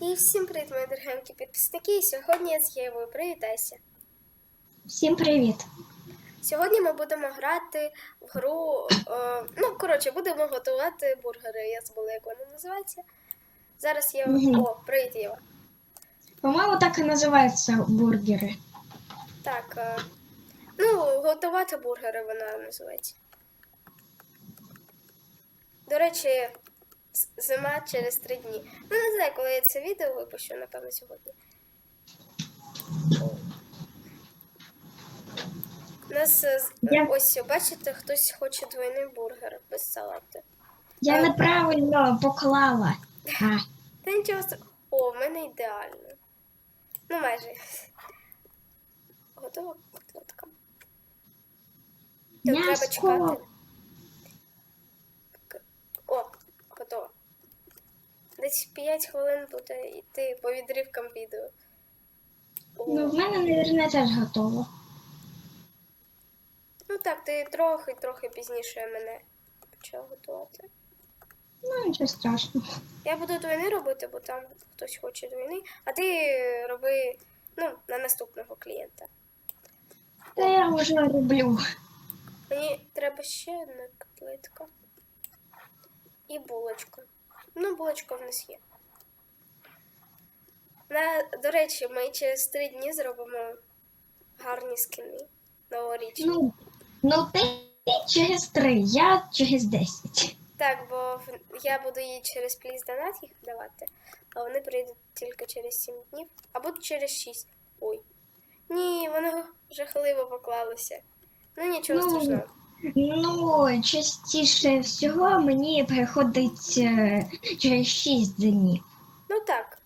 І всім привіт, мої дорогенькі підписники. Сьогодні я з Євою. Привітайся. Всім привіт! Сьогодні ми будемо грати в гру. Е, ну, коротше, будемо готувати бургери. Я забула, як вони називаються. Зараз Єва. Мгм. О, привіт, Єва. По-моєму, так і називаються бургери. Так. Е, ну, готувати бургери вона називається. До речі, зима через три дні. Ну, не знаю, коли я це відео випущу, напевно, сьогодні. У нас е, Я- ось, бачите, хтось хоче двойний бургер без салату. Я Е. неправильно поклала. А, Та нічого О, в мене ідеально. Ну, майже. Готова котлетка. Тут треба чекати. К- О, готово. Десь 5 хвилин буде йти по відривкам відео. О. Ну, в мене, мабуть, теж готово. Ну так, ти трохи-трохи пізніше мене почав готувати. Ну, нічого страшного. Я буду двойний робити, бо там хтось хоче двойний, а ти роби ну, на наступного клієнта. Та я вже роблю. Мені треба ще одна котлетка. І булочка. Ну, булочка в нас є. На, до речі, ми через три дні зробимо гарні скини новорічні. Ну, ну ти через три, я через десять. Так, бо я буду їй через пліс донат їх давати, а вони прийдуть тільки через 7 днів, або через 6. Ой. Ні, воно жахливо поклалося. Ну нічого Ну, страшного. Ну, частіше всього мені приходить е, через шість днів. Ну так.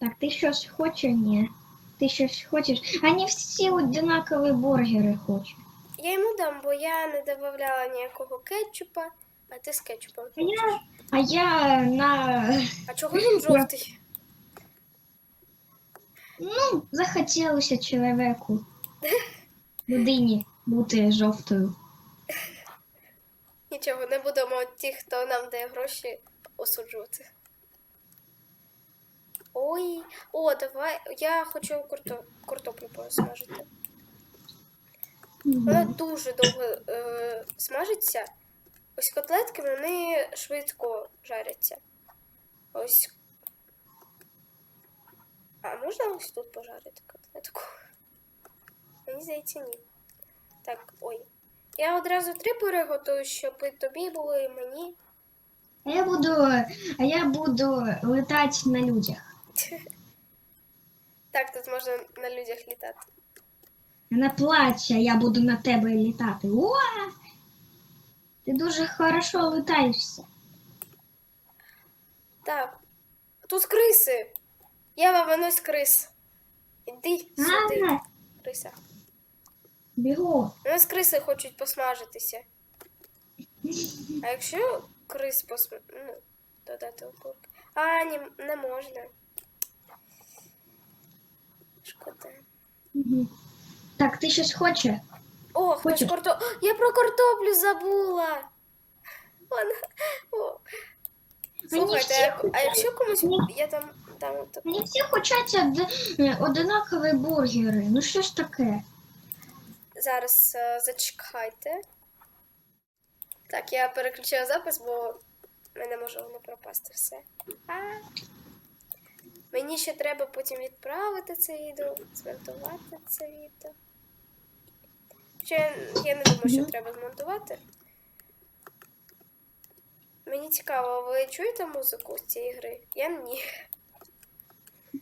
Так, ти щось хочеш? Ні. Ти щось хочеш? Вони всі однакові бургери хочуть. Я йому дам, бо я не додавала ніякого кетчупа, а ти з кетчупом. А я, а я на. А чого він жовтий? Ну, захотілося чоловіку. Людині бути жовтою. Нічого, не будемо ті, хто нам дає гроші, осуджувати. Ой, о, давай. Я хочу карто... картоплю посмажити. Вона дуже довго е, смажиться. Ось котлетки вони швидко жаряться. Ось. А можна ось тут пожарити котлетку? Мені здається, ні. Так, ой. Я одразу три переготую, щоб і тобі було, і мені. А я буду, а я буду летати на людях. Так, тут можна на людях літати. На плаче я буду на тебе літати. О! Ти дуже хорошо летаєшся. Так. Тут криси. Єва, винось крис. Іди сюди, криса. Бігу. У нас криси хочуть посмажитися. А якщо крис посм... ну, додати окурки. А, ні, не можна. Шкода. Так, ти щось хочеш? О, хтось Хочеш? карто... Я про картоплю забула. Вона... О. Слухайте, всі а, якщо комусь я там там так. Вони всі хочуть од... е, одинакові бургери. Ну що ж таке? Зараз е, зачекайте. Так, я переключаю запис, бо мене може не пропасти все. А. Мені ще треба потім відправити це відео, змонтувати це відео. Ще я не думаю, що треба змонтувати. Мені цікаво, ви чуєте музику з цієї гри? Я ні.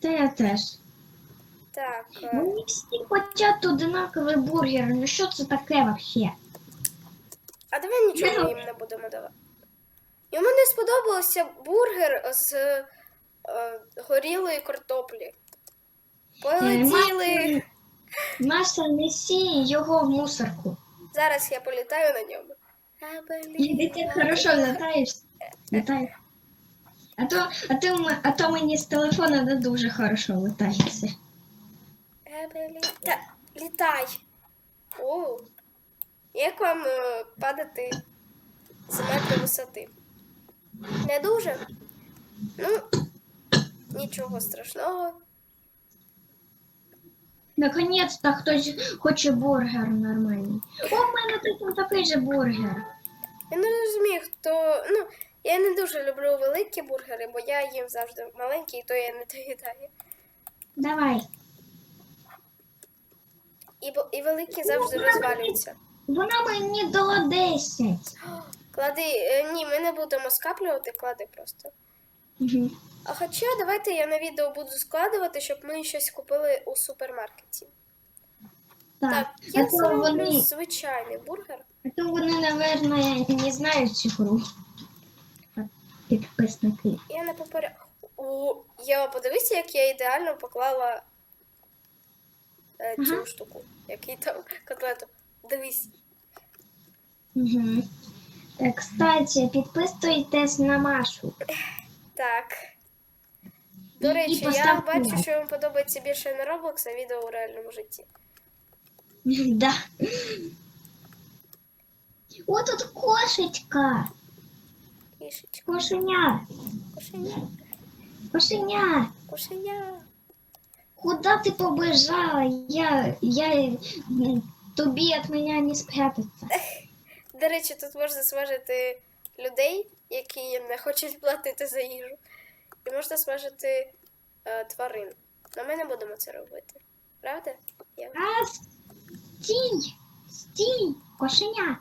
Та я теж. Так. е, Вони всі хочуть одинакові бургери. Ну що це таке взагалі? А давай нічого Ну. їм не будемо давати. Йому не сподобався бургер з е, горілої картоплі. Полетіли. Маша, несі його в мусорку. Зараз я політаю на ньому. Ти хорошо летаєш. Летай. А то, а, то, а то мені з телефона не дуже хорошо летається. Та, літай. О, як вам е, падати з метру висоти? Не дуже? Ну, Нічого страшного. Наконець-то хтось хоче бургер нормальний. О, в мене тут такий же бургер. Я не розумію, хто. Ну, я не дуже люблю великі бургери, бо я їм завжди маленькі, і то я не доїдаю. Давай. І, і великі завжди розвалюються. Вона мені дала 10. Клади. е, Ні, ми не будемо скаплювати, клади просто. Угу. А хоча давайте я на відео буду складувати, щоб ми щось купили у супермаркеті. Так, Так, я зроблю вони, звичайний бургер. а то вони, наверное, не знають цю гру. Підписники. Я не поперед. О, Єва, подивися, як я ідеально поклала е, цю Ага. штуку. Який там котлету. Дивись. Угу. Кстати, підписуйтесь на Машу. Так. До І- і речі, я поставте бачу, лайк. що вам подобається більше не Roblox, а відео у реальному житті. Да. О, тут кошечка. Кішечка, Кошеня. кошеня, Кошеня. кошеня. Куда ты побежала? Я, я, тобі від мене не спрятаться. До речі, тут можна смажити людей, які не хочуть платити за їжу. І можна смажити е, тварин. Но ми не будемо це робити. Правда? Єва? А, стій, стій, кошеня.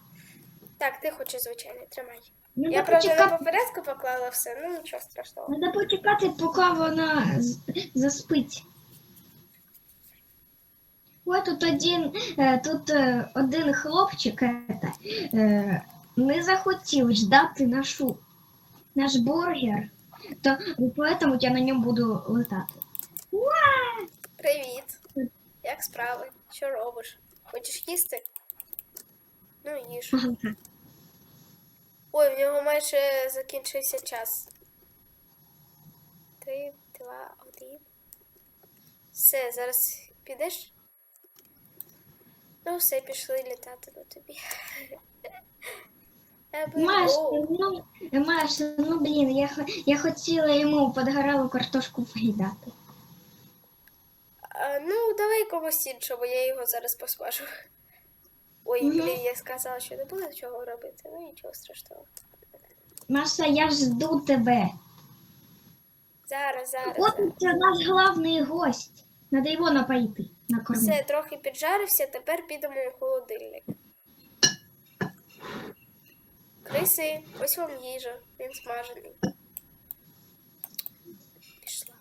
Так, ти хочеш звичайний, тримай. Надо Я правда не почекати, по порядку поклала все, ну нічого страшного. надо почекати, поки вона заспить. Ой, тут один, е, тут е, один хлопчик это, е, не захотів ждати нашу, наш бургер, то поэтому я на ньому буду летати. Уа! Привіт. Як справи? Що робиш? Хочеш їсти? Ну, їж. Ой, в нього майже закінчився час. Три, два, один. Все, зараз підеш? Ну, все, пішли літати на тобі. Маш, ну, Маш, ну блін, я, я хотіла йому подгоралу картошку поїдати. А, ну, давай комусь іншому, я його зараз посмажу. Ой, Мгм. блін, я сказала, що не було чого робити. Ну нічого страшного. Маша, я жду тебе. Зараз, зараз. От це наш головний гость. Надо його напоїти, Все, трохи піджарився, тепер підемо у холодильник. Криси, ось вам їжа, він смажений. Пішла.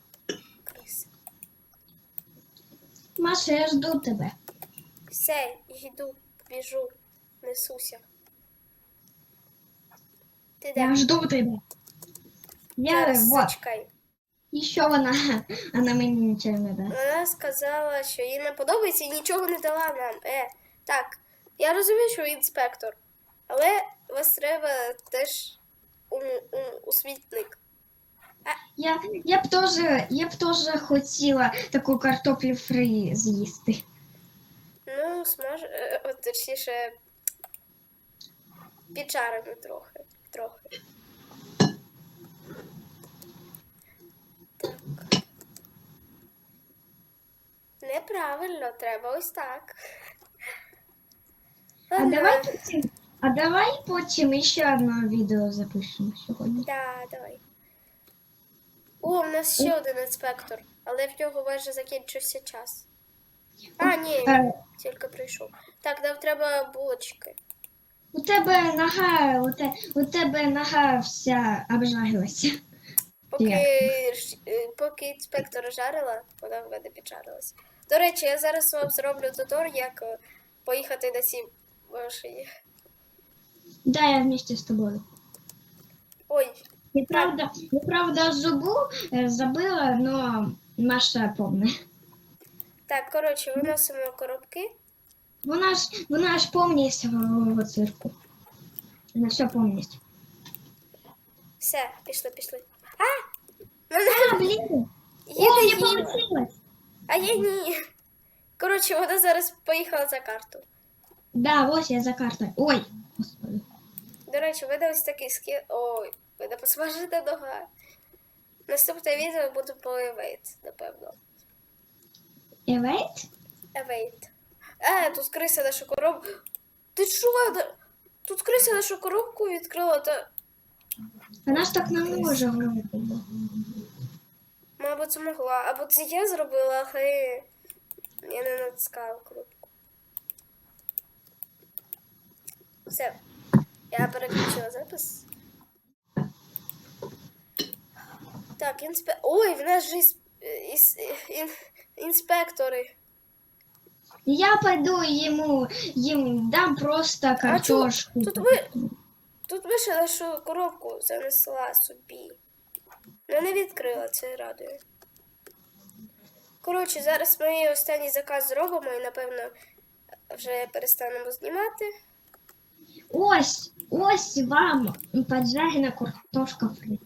Криси. Маша, я жду тебе. Все, йду, біжу, несуся. Ти де? Я жду тебе. Я Зараз вот. зачекай. І що вона? Вона мені нічого не дасть. Вона сказала, що їй не подобається і нічого не дала нам. Е, так, я розумію, що ви інспектор, але вас треба теж у, у, у світник. Я, я б теж, я б теж хотіла таку картоплю фрі з'їсти. Ну, смаж, е, от, точніше, піджарено трохи. трохи. Так. Неправильно, треба ось так. А Ладно. давай потім, а давай потім ще одне відео запишемо сьогодні. Да, давай. О, у нас ще один інспектор, але в нього майже закінчився час. А, ні, Е, тільки прийшов. Так, нам треба булочки. У тебе нога, у, те, у тебе нога вся обжарилася. Поки, ж- е, поки інспектор жарила, вона в мене піджарилась. До речі, я зараз вам зроблю тутор, як е, поїхати на цій машині. Да, я вместе з тобою. Ой, Я правда, я правда зубу забила, но Маша помне. так, коротше, виносимо коробки. Вона ж, вона ж помніє свого цирку. Вона все помнить. Все, пішли, пішли. А! Мене А, блін! О, не получилось! А я ні. Коротше, вона зараз поїхала за карту. Да, ось я за картою. Ой, господи. До речі, в мене ось такий скіл. Ой, мене посмажена нога. Наступне відео буде про Evade, напевно. Евейт? Evade. Е, тут криса нашу коробку. Ти? Да- Тут криса нашу коробку відкрила, та, Вона ж так не може вроді. би. мабуть, змогла. Або це я зробила, але я не натискала кнопку. Все. Я переключила запис. Так, інспе... Ой, в нас же іс... іс... ін... інспектори. Я пойду ему, ему дам просто А чого? Тут ви... Тут вище нашу коробку занесла собі. Ну не відкрила, це радує. Коротше, зараз ми останній заказ зробимо і, напевно, вже перестанемо знімати. Ось, ось вам поджарена картошка фри.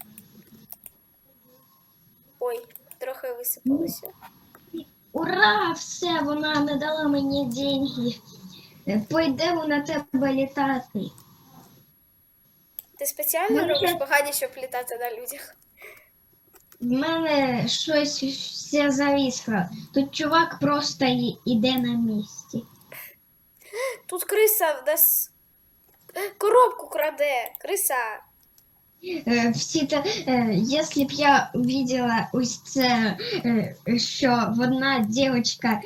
Ой, трохи висипалося. Ура! Все, вона не дала мені деньги. Пойдемо на тебе літати. Ти спеціально Ну, робиш я- погані, щоб літати на людях. В мене щось все зависло. Тут чувак просто й- іде на місці. Тут криса в нас коробку краде. Криса. Е, Всі те, е, якщо б я увидела ось це, е, що одна дівчинка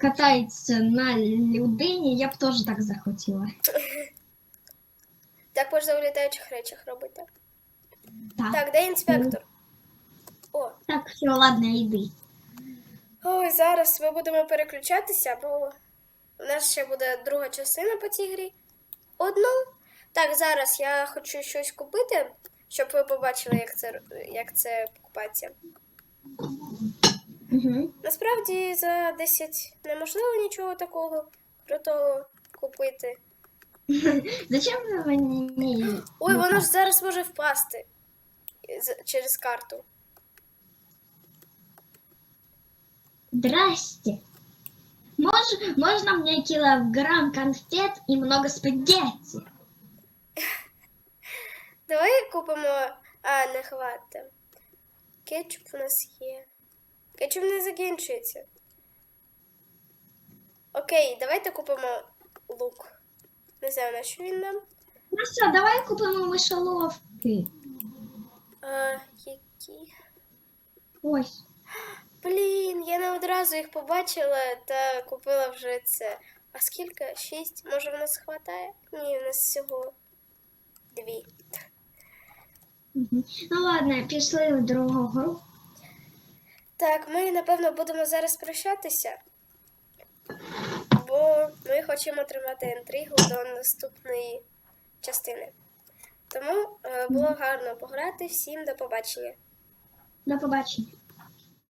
катається на людині, я б теж так захотіла. Так можна в літаючих речах робити. Так, так, Так, де інспектор? О, все, ладно, йди. Ой, зараз ми будемо переключатися, бо у нас ще буде друга частина по цій грі. Одну. Так, зараз я хочу щось купити, щоб ви побачили, як це, як це покупається. Угу. Насправді за 10 неможливо нічого такого крутого купити. Зачем мені? Ой, воно ж зараз може впасти через карту. Здрасте. Мож, можно мне килограмм конфет и много спагетти? Давай купимо. А, не хватить. Кетчуп у нас є. Кетчуп не закінчується. Окей, давайте купимо лук. Не знаю, на що він нам. Ну все, давай купимо мишоловки. А, які. Ось. Блін, я не одразу їх побачила та купила вже це. А скільки? Шість? Може в нас хватає? Ні, в нас всього дві. Ну ладно, пішли в другу гру. Так, ми напевно будемо зараз прощатися, бо ми хочемо тримати інтригу до наступної частини. Тому е, було гарно пограти. Всім до побачення. До побачення.